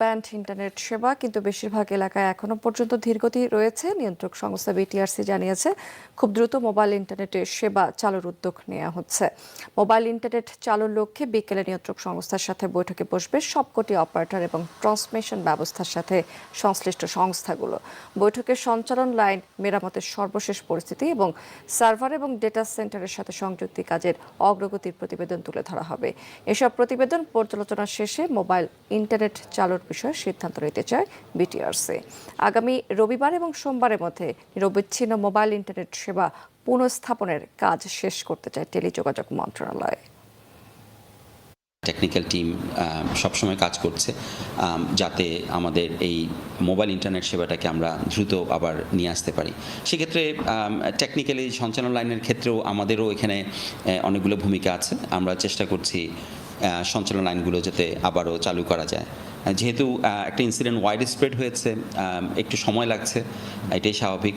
Band internet সেবা, কিন্তু বেশিরভাগ এলাকায় এখনও পর্যন্ত ধীরগতি রয়েছে। নিয়ন্ত্রক সংস্থা বিটিআরসি জানিয়েছে, খুব দ্রুত মোবাইল ইন্টারনেটের সেবা চালুর উদ্যোগ নেওয়া হচ্ছে। মোবাইল ইন্টারনেট চালুর লক্ষ্যে বিকেলে নিয়ন্ত্রক সংস্থার সাথে বৈঠকে বসবে সবকটি অপারেটর এবং ট্রান্সমিশন ব্যবস্থার সাথে সংশ্লিষ্ট সংস্থাগুলো। বৈঠকে সঞ্চালন লাইন মেরামতের সর্বশেষ পরিস্থিতি এবং সার্ভার এবং ডেটা সেন্টারের সাথে সংযুক্তি কাজের অগ্রগতির প্রতিবেদন তুলে ধরা হবে। এসব প্রতিবেদন পর্যালোচনা শেষে মোবাইল ইন্টারনেট চালুর বিষয়ে সিদ্ধান্ত নিতে চায় বিটিআরসি। আগামী রবিবার এবং সোমবারের মধ্যে নিরবিচ্ছিন্ন মোবাইল ইন্টারনেট সেবা পুনঃস্থাপনের কাজ শেষ করতে চায় টেলিযোগাযোগ মন্ত্রণালয়। টেকনিক্যাল টিম সবসময় কাজ করছে যাতে আমাদের এই মোবাইল ইন্টারনেট সেবাটাকে আমরা দ্রুত আবার নিয়ে আসতে পারি। সেক্ষেত্রে টেকনিক্যালি সঞ্চালন লাইনের ক্ষেত্রেও আমাদেরও এখানে অনেকগুলো ভূমিকা আছে। আমরা চেষ্টা করছি সঞ্চালন আইনগুলো যাতে আবারও চালু করা যায়। যেহেতু একটা ইনসিডেন্ট ওয়াইড স্প্রেড হয়েছে একটু সময় লাগছে, এটাই স্বাভাবিক।